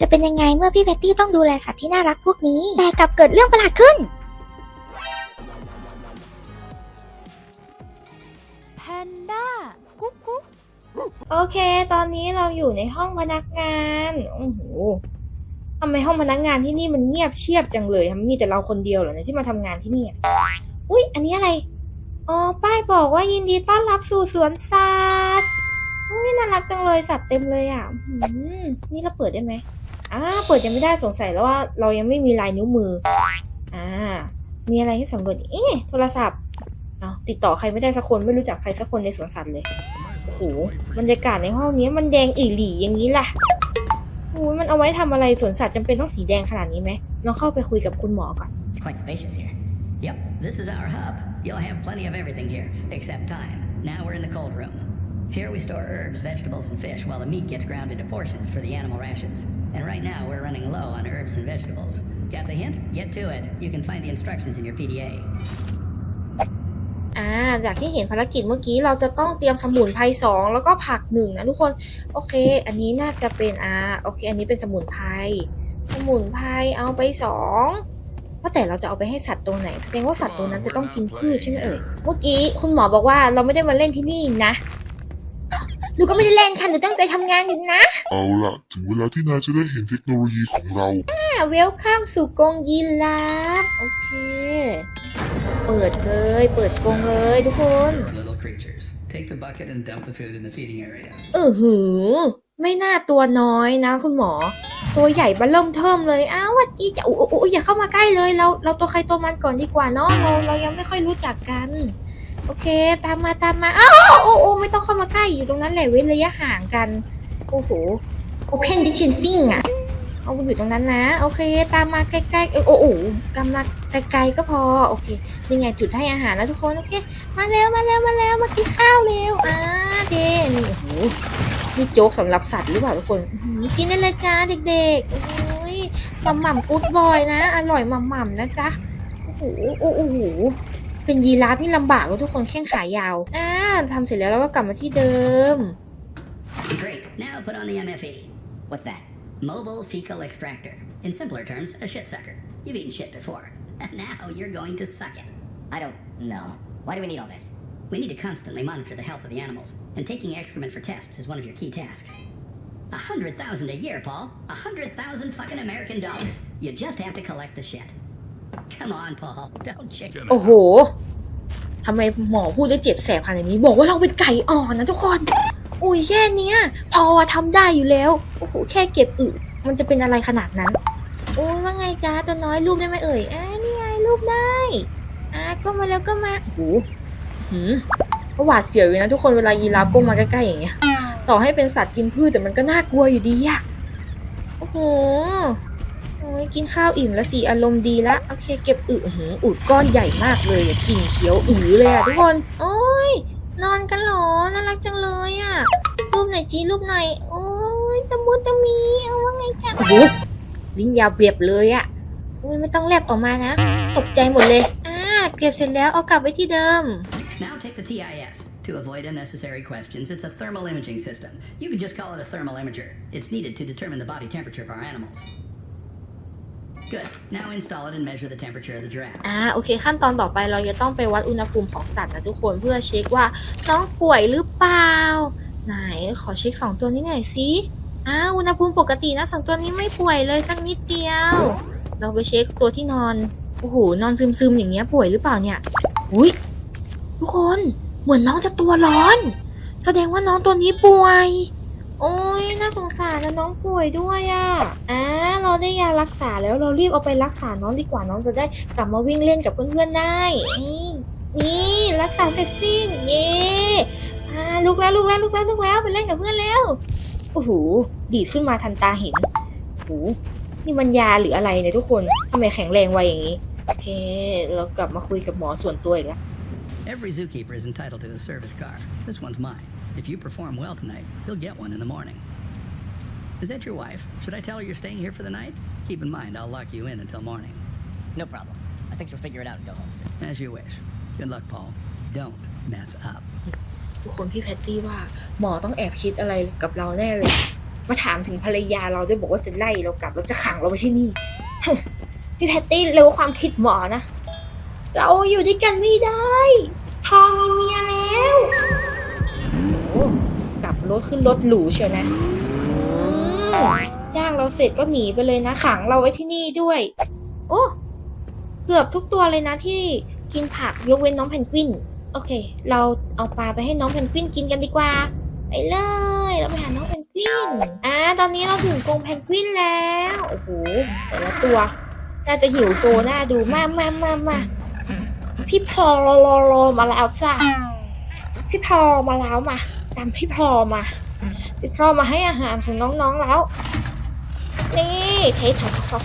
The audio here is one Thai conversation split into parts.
จะเป็นยังไงเมื่อพี่แพตตี้ต้องดูแลสัตว์ที่น่ารักพวกนี้ แต่กลับเกิดเรื่องประหลาดขึ้น แพนด้า กุ๊กกุ๊กโอเค ตอนนี้เราอยู่ในห้องพนักงาน โอ้โหทำไมห้องพนักงานที่นี่มันเงียบเชียบจังเลยทำมีแต่เราคนเดียวเหรอเนี่ยที่มาทำงานที่นี่อะอุ๊ย อันนี้อะไร อ๋อ ป้ายบอกว่ายินดีต้อนรับสู่สวนสัตว์ อุ๊ยน่ารักจังเลยสัตว์เต็มเลยอะอื้อหือนี่เราเปิดได้ไหม อ่าเปิดยังไม่ได้สงสัยแล้วว่าเรายังไม่มีลายนิ้วมือ อ่า มีอะไรให้สำรวจอีกเอ๊ะโทรศัพท์เอาติดต่อใครไม่ได้สักคนไม่รู้จักใครสักคนในสวนสัตว์เลยโอ้โหบรรยากาศในห้องนี้มันแดงอีหลีอย่างนี้ล่ะโอ้ยมันเอาไว้ทำอะไรสวนสัตว์จำเป็นต้องสีแดงขนาดนี้ไหมลองเข้าไปคุยกับคุณหมอก่อน It's quite spacious here. Yep, this is our hub. You'll have plenty of everything here, except time. Now we're in the cold room. Here we store herbs, vegetables, and fish while the meat gets ground into portions for the animal rations. And right now we're running low on herbs and vegetables. Got the hint? Get to it. You can find the instructions in your PDA. อ่าจากที่เห็นภารกิจเมื่อกี้เราจะต้องเตรียมสมุนไพรสองแล้วก็ผักหนึ่งนะทุกคนโอเค อันนี้น่าจะเป็นอ่าโอเค อันนี้เป็นสมุนไพรสมุนไพรเอาไปสองว่าแต่เราจะเอาไปให้สัตว์ตัวไหน แสดงว่าสัตว์ตัวนั้นจะต้องกินพืชใช่ไหมเอ่ยเมื่อกี้คุณหมอบอกว่าเราไม่ได้มาเล่นที่นี่นะ หนูก็ไม่ได้เล่นค่ะ หนูตั้งใจทำงานอยู่นะเอาล่ะ ถึงเวลาที่นายจะได้เห็นเทคโนโลยีของเรา เวลคัมสู่กรงยีราฟโอเค เปิดเลย เปิดกรงเลยทุกคน Little creatures. Take the bucket and dump the food in the feeding area. เออหือ ไม่น่าตัวน้อยนะคุณหมอ ตัวใหญ่บัลเริ่มเทิมเลย อ้าววัดอีจะอู้อู้อย่าเข้ามาใกล้เลย เราเราตัวใครตัวมันก่อนดีกว่าเนาะเราเรายังไม่ค่อยรู้จักกัน โอเค ตามมาตามมาอ้าวโอ้โอ้ไม่ต้องเข้ามาใกล้อยู่ตรงนั้นแหละเว้นระยะห่างกัน โอ้โห Open Distancing อะเอาไปอยู่ตรงนั้นนะ โอเค ตามมาใกล้ๆเออโอ้โหกำลังไกลๆก็พอ โอเคนี่ไงจุดให้อาหารนะทุกคน โอเค มาเร็วมาเร็วมาเร็วมากินข้าวเร็วอ่าเดนี่โอ้โหนี่โจ๊กสำหรับสัตว์หรือเปล่าทุกคนกินได้เลยจ้าเด็กๆโอ้ยหม่ำหม่ำกู๊ดบอยนะ อร่อยหม่ำหม่ำนะจ๊ะโอ้โหโอ้โห เป็นยีราฟนี่ลำบากกว่าทุกคนแข้งขายาว อ่าทำเสร็จแล้วเราก็กลับมาที่เดิม Great. Now put on the MFE. What's that? Mobile fecal extractor. In simpler terms, a shit sucker. You've eaten shit before. now you're going to suck it. I don't know. Why do we need all this? We need to constantly monitor the health of the animals, and taking excrement for tests is one of your key tasks. A hundred thousand a year, Paul. A hundred thousand fucking American dollars. You just have to collect the shit. Come on, Paul. Don't chicken. โอ้โห ทำไมหมอพูดได้เจ็บแสบขนาดนี้ บอกว่าเราเป็นไก่อ่อนนะทุกคน อุ้ยแค่เนี้ย พอทำได้อยู่แล้ว โอ้โห แค่เก็บอึมันจะเป็นอะไรขนาดนั้น โอ้ยว่าไงจ้าตัวน้อยรูปได้ไหมเอ่ยอ่านี่ไงรูปได้ อ่าก็มาแล้วก็มาโอ้โหหืมก็หวาดเสียวอยู่นะทุกคนเวลายีราฟก้มมาใกล้ๆอย่างเงี้ย ต่อให้เป็นสัตว์กินพืชแต่มันก็น่ากลัวอยู่ดีอะโอ้โห โอ้ยกินข้าวอิ่มแล้วสิอารมณ์ดีละโอเคเก็บอึอื้อหืออึก้อนใหญ่มากเลยอะกลิ่นเขียวอือเลยอะทุกคนโอ้ยนอนกันเหรอน่ารักจังเลยอะรูปหน่อยจีรูปหน่อยโอ้ยตะมุตะมีเอาว่าไงจ๊ะโอ้โหลิ้นยาวเบียบเลยอะโอ้ยไม่ต้องแลบออกมานะตกใจหมดเลยอ่าเก็บเสร็จแล้วเอากลับไว้ที่เดิม Now take the TIS. To avoid unnecessary questions, it's a thermal imaging system. You could just call it a thermal imager. It's needed to determine the body temperature of our animals. Good. Now install it and measure the temperature of the giraffe. อ่าโอเค ขั้นตอนต่อไปเราจะต้องไปวัดอุณหภูมิของสัตว์นะทุกคนเพื่อเช็คว่าน้องป่วยหรือเปล่า ไหนขอเช็คสองตัวนี้หน่อยสิอ่าอุณหภูมิปกตินะสองตัวนี้ไม่ป่วยเลยสักนิดเดียว เราไปเช็คตัวที่นอนโอ้โหนอนซึมๆอย่างเงี้ยป่วยหรือเปล่าเนี่ยอุ้ยทุกคนเหมือนน้องจะตัวร้อน แสดงว่าน้องตัวนี้ป่วย โอ้ยน่าสงสารนะน้องป่วยด้วยอะ่ะอ่า ได้ยารักษาแล้วเรารีบเอาไปรักษาน้องดีกว่าน้องจะได้กลับมาวิ่งเล่นกับเพื่อนๆได้ นี่นี่รักษาเสร็จสิ้นเย่อ่าลุกแล้วลุกแล้วลุกแล้วลุกแล้วไปเล่นกับเพื่อนแล้วโอ้โหดีดขึ้นมาทันตาเห็นโอ้โหนี่มันยาหรืออะไรเนี่ยทุกคนทำไมแข็งแรงไวอย่างนี้โอเคเรากลับมาคุยกับหมอส่วนตัวอีกแล้ว Every zookeeper is entitled to a service car. This one's mine. If you perform well tonight, you'll get one in the morning. Is that your wife? Should I tell her you're staying here for the night? Keep in mind, I'll lock you in until morning. No problem. I think she'll figure it out and go home soon. As you wish. Good luck, Paul. Don't mess up. ทุกคนพี่แพตตี้ว่าหมอต้องแอบคิดอะไรกับเราแน่เลย มาถามถึงภรรยาเราด้วยบอกว่าจะไล่เรากลับแล้วจะขังเราไว้ที่นี่ พี่แพตตี้เร็วความคิดหมอนะ เราอยู่ด้วยกันไม่ได้พอมีเมียแล้ว โอ้กลับรถขึ้นรถหรูเชียวนะอืม จ้างเราเสร็จก็หนีไปเลยนะขังเราไว้ที่นี่ด้วย โอ้เกือบทุกตัวเลยนะที่กินผักยกเว้นน้องเพนกวิน โอเค เราเอาปลาไปให้น้องเพนกวินกินกันดีกว่า ไปเลย เราไปหาน้องเพนกวินอ่าตอนนี้เราถึงกรงเพนกวินแล้วโอ้โหแต่ละตัว น่าจะหิวโซน่าดูมามามามาพี่พลอรอรอรอมาแล้วจ้ะพี่พลอมาแล้วมาตามพี่พลอมา พี่พลอมาให้อาหารของน้องๆแล้ว นี่เทส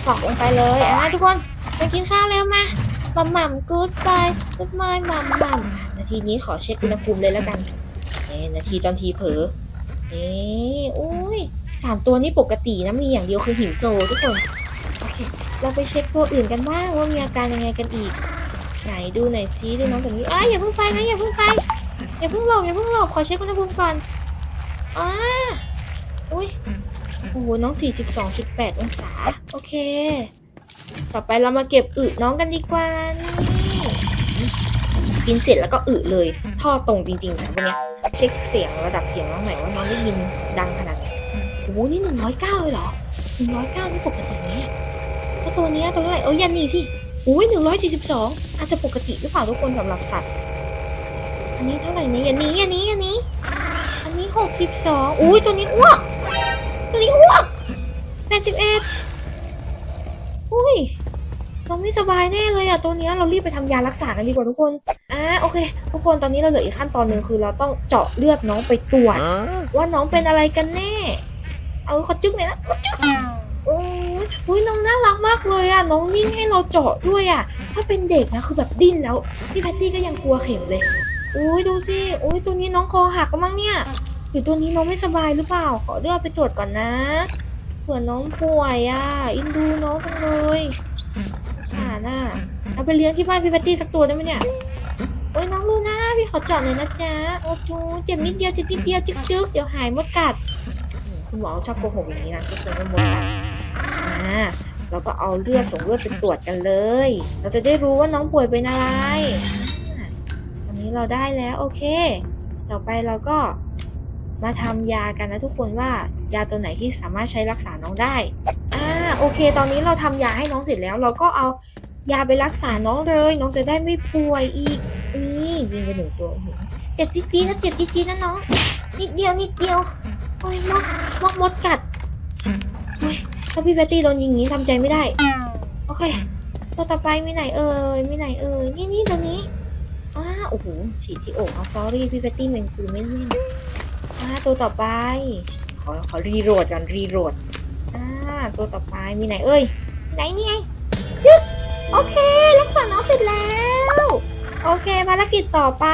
สอกๆลงไปเลยอะทุกคนมากินข้าวแล้วมามัมมัมกูดบายกูดบายมัมมัมนาทีนี้ขอเช็คอุณหภูมิเลยแล้วกันนี่นาทีตอนทีเผลอนี่อุ้ยสามตัวนี้ปกตินะมีอย่างเดียวคือหิวโซทุกคนโอเค เราไปเช็คตัวอื่นกันบ้างว่ามีอาการยังไงกันอีก ไหนดูหน่อยซิดูน้องตรงนี้อ้าอย่าเพิ่งไปนะอย่าเพิ่งไปอย่าเพิ่งหลบอย่าเพิ่งหลบขอเช็คอุณหภูมิก่อน อ่าอุ้ยโอ้โหน้อง 42.8 องศา โอเค ต่อไปเรามาเก็บอึน้องกันดีกว่า นี่ กินเสร็จแล้วก็อึเลย ท่อตรงจริงๆนะวันเนี้ยเช็คเสียงระดับเสียงน้องหน่อยว่าน้องได้ยินดังขนาดไหนโอ้โหนี่ 109 เลยเหรอ 109นี่ปกติไหมอะถ้าตัวนี้ตัวเท่าไหร่เอ้ยยันนี่สิโอ้ย142 อาจจะปกติหรือเปล่าทุกคนสำหรับสัตว์ อันนี้เท่าไหร่เนี่ยยันนี้ยันนี้ยันนี้ อันนี้62อุ้ยตัวนี้อ้วก ตัวนี้อ้วกแปดสิบเอ็ดอุ้ยเราไม่สบายแน่เลยอะตัวนี้เรารีบไปทำยารักษากันดีกว่าทุกคนอ่าโอเค ทุกคนตอนนี้เราเหลืออีกขั้นตอนหนึ่งคือ เราต้องเจาะเลือดน้องไปตรวจว่าน้องเป็นอะไรกันแน่ เอาขอจึ๊กหน่อยนะจึ๊กโอ้ยอุ้ยน้องน่ารักมากเลยอะน้องนิ่งให้เราเจาะด้วยอะถ้าเป็นเด็กนะคือแบบดิ้นแล้วพี่แพตตี้ก็ยังกลัวเข็มเลยอุ้ยดูสิอุ้ยตัวนี้น้องคอหักแล้วมั้งเนี่ย หรือตัวนี้น้องไม่สบายหรือเปล่า ขอเลือดไปตรวจก่อนนะเผื่อน้องป่วยอะ อินดูน้องจังเลยสารอะเอาไปเลี้ยงที่บ้านพี่แพตตี้สักตัวได้ไหมเนี่ยโอ้ยน้องลูน่าพี่ขอเจาะหน่อยนะจ๊ะโอ้จูเจ็บนิดเดียวเจ็บนิดเดียวจึ๊กจึ๊กเดี๋ยวหายมดกัดคุณหมอชอบโกหกอย่างนี้นะทุกคนว่ามดกัดอ่าเราก็เอาเลือดส่งเลือดไปตรวจกันเลย เราจะได้รู้ว่าน้องป่วยเป็นอะไรอะตอนนี้เราได้แล้วโอเค ต่อไปเราก็ มาทำยากันนะทุกคนว่ายาตัวไหนที่สามารถใช้รักษาน้องได้ อ่าโอเค ตอนนี้เราทำยาให้น้องเสร็จแล้ว เราก็เอายาไปรักษาน้องเลย น้องจะได้ไม่ป่วยอีก นี่ยิงไปหนึ่งตัวเจ็บจี๊ดๆนะเจ็บจี๊ดนะน้อง นิดเดียวนิดเดียวโอ้ยมดมดมดกัดโอ้ยถ้าพี่แพตตี้โดนยิงอย่างนี้ทำใจไม่ได้ โอเคตัวต่อไปมีไหนเอ่ยมีไหนเอ่ยนี่นี่ตัวนี้อ้าโอ้โหฉีดที่อกเอาซอรี่พี่แพตตี้เมงปืนไม่เล่น อ่าตัวต่อไป ขอขอรีโหลดก่อนรีโหลดอ่าตัวต่อไปมีไหนเอ้ยไหนนี่ไงยึดโอเค รักษาน้องเสร็จแล้ว โอเคภารกิจต่อไป